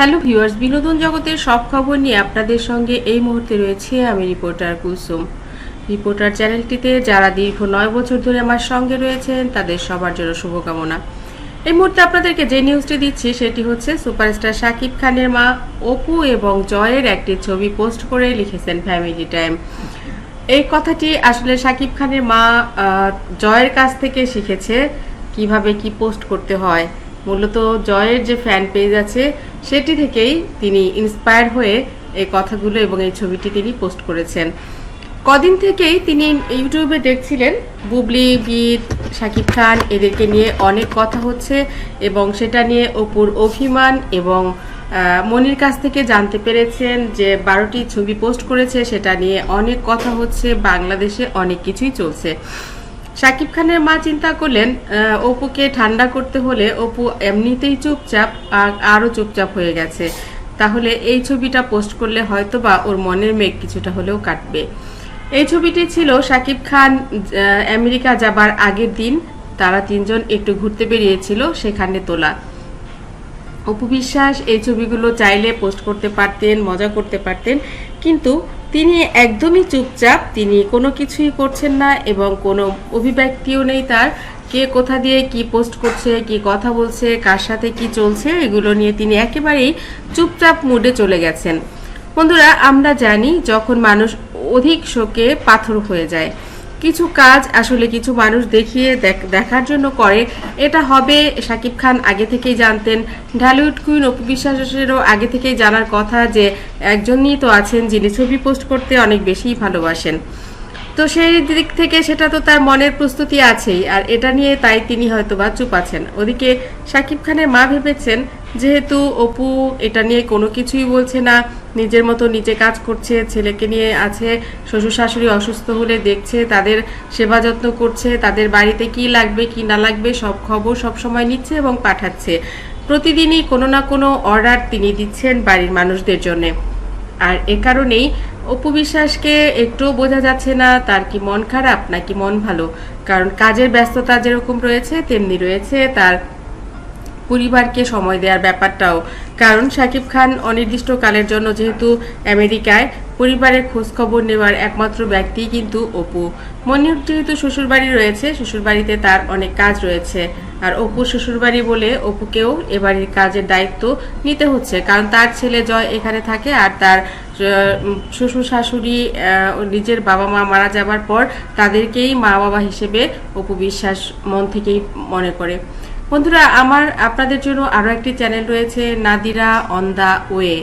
Hello viewers, বিনোদন জগতের সব খবর নিয়ে আপনাদের সঙ্গে এই মুহূর্তে রয়েছে আমি রিপোর্টার কুলসুম রিপোর্টার চ্যানেলটিতে যারা দীর্ঘ নয় বছর ধরে আমার সঙ্গে রয়েছেন, তাদের সবার জন্য শুভকামনা। এই মুহূর্তে আপনাদেরকে যে নিউজটি দিচ্ছি, সেটি হচ্ছে সুপারস্টার শাকিব খানের মা অপু এবং জয়ের একটি ছবি পোস্ট করে লিখেছেন ফ্যামিলি টাইম এই কথাটি আসলে শাকিব খানের মা জয়ের কাছ থেকে শিখেছে কীভাবে কি পোস্ট করতে হয়। মূলত জয়ের যে ফ্যান পেজ আছে, সেটি থেকেই তিনি ইন্সপায়ার হয়ে এই কথাগুলো এবং এই ছবিটি তিনি পোস্ট করেছেন। কদিন থেকেই তিনি ইউটিউবে দেখছিলেন বুবলি বিদ শাকিব খান, এদেরকে নিয়ে অনেক কথা হচ্ছে এবং সেটা নিয়ে অপুর অভিমান এবং মনির কাছ থেকে জানতে পেরেছেন যে বারোটি ছবি পোস্ট করেছে, সেটা নিয়ে অনেক কথা হচ্ছে, বাংলাদেশে অনেক কিছুই চলছে। শাকিব খানের মা চিন্তা করলেন অপুকে ঠান্ডা করতে হলে অপু এমনিতেই চুপচাপ আর আরও চুপচাপ হয়ে গেছে। তাহলে এই ছবিটা পোস্ট করলে হয়তো বা ওর মনের মেঘ কিছুটা হলেও কাটবে। এই ছবিটি ছিল শাকিব খান আমেরিকা যাবার আগের দিন। তারা তিনজন একটু ঘুরতে বেরিয়েছিল সেখানে তোলা। অপু বিশ্বাস, এই ছবিগুলো চাইলে পোস্ট করতে পারতেন, মজা করতে পারতেন। কিন্তু তিনি একদমই চুপচাপ, তিনি কোনো কিছুই করছেন না এবং কোনো অভিব্যক্তিও নেই তার। কে কোথা দিয়ে কি পোস্ট করছে, কি কথা বলছে, কার সাথে কি চলছে, এগুলো নিয়ে তিনি একেবারেই চুপচাপ মুডে চলে গেছেন। বন্ধুরা, আমরা জানি যখন মানুষ অধিক শোকে পাথর হয়ে যায়। কিছু কাজ আসলে কিছু মানুষ দেখিয়ে দেখ- দেখার জন্য করে। এটা হবে শাকিব খান আগে থেকেই জানতেন। ঢালিউড কুইন অপু বিশ্বাসেরও আগে থেকেই জানার কথা যে, একজনই তো আছেন যিনি ছবি পোস্ট করতে অনেক বেশিই ভালোবাসেন। তো সেই দিক থেকে সেটা তো তার মনের প্রস্তুতি আছেই, আর এটা নিয়ে তাই তিনি হয়তো বা চুপ আছেন। ওদিকে শাকিব খানের মা ভেবেছেন, যেহেতু অপু এটা নিয়ে কোনো কিছুই বলছে না, নিজের মতো নিজে কাজ করছে, ছেলেকে নিয়ে আছে, শ্বশুর শাশুড়ি অসুস্থ হলে দেখছে, তাদের সেবা যত্ন করছে, তাদের বাড়িতে কি লাগবে, কি না লাগবে, সব খবর সব সময় নিচ্ছে এবং পাঠাচ্ছে। প্রতিদিনই কোনো না কোনো অর্ডার তিনি দিচ্ছেন বাড়ির মানুষদের জন্যে। আর এ কারণেই অপু বিশ্বাসকে একটুও বোঝা যাচ্ছে না, তার কি মন খারাপ নাকি মন ভালো? কারণ কাজের ব্যস্ততা যেরকম রয়েছে, তেমনি রয়েছে তার পরিবারকে সময় দেওয়ার ব্যাপারটাও। কারণ শাকিব খান অনির্দিষ্টকালের জন্য যেহেতু আমেরিকায়, পরিবারের খোঁজখবর নেওয়ার একমাত্র ব্যক্তি কিন্তু অপু। মনির যেহেতু শ্বশুরবাড়ি রয়েছে, শ্বশুরবাড়িতে তার অনেক কাজ রয়েছে। আর অপু শ্বশুরবাড়ি বলে অপুকেও এবাড়ির কাজের দায়িত্ব নিতে হচ্ছে। কারণ তার ছেলে জয় এখানে থাকে আর তার শ্বশুর শাশুড়ি নিজের বাবা মা মারা যাবার পর তাদেরকেই মা বাবা হিসেবে অপু বিশ্বাস মন থেকেই মনে করে। বন্ধুরা আমার আপনাদের জন্য আরও একটি চ্যানেল রয়েছে নাদিরা অন দ্য ওয়ে।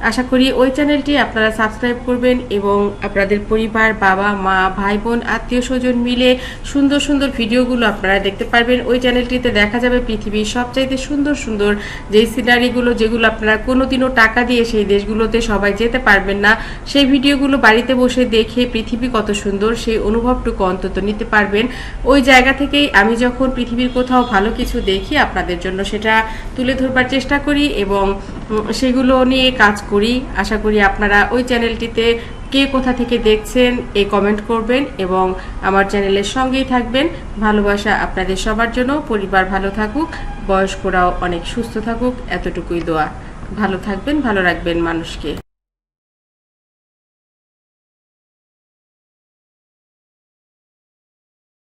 আশা করি ওই চ্যানেলটি আপনারা সাবস্ক্রাইব করবেন এবং আপনাদের পরিবার, বাবা, মা, ভাই, বোন, আত্মীয় স্বজন মিলে সুন্দর সুন্দর ভিডিওগুলো আপনারা দেখতে পারবেন। ওই চ্যানেলটিতে দেখা যাবে পৃথিবীর সবচাইতে সুন্দর সুন্দর যেই সিনারিগুলো যেগুলো আপনারা কোনোদিনও টাকা দিয়ে সেই দেশগুলোতে সবাই যেতে পারবেন না, সেই ভিডিওগুলো বাড়িতে বসে দেখে পৃথিবী কত সুন্দর সেই অনুভবটুকু অন্তত নিতে পারবেন। ওই জায়গা থেকেই আমি যখন পৃথিবীর কোথাও ভালো কিছু দেখি আপনাদের জন্য সেটা তুলে ধরবার চেষ্টা করি এবং সেগুলো নিয়ে কাজ করি। আশা করি আপনারা ওই চ্যানেলটিতে কে কোথা থেকে দেখছেন, এ কমেন্ট করবেন এবং আমার চ্যানেলের সঙ্গেই থাকবেন। ভালোবাসা আপনাদের সবার জন্য। পরিবার ভালো থাকুক, বয়স্করাও অনেক সুস্থ থাকুক। এতটুকুই দোয়া। ভালো থাকবেন, ভালো রাখবেন মানুষকে।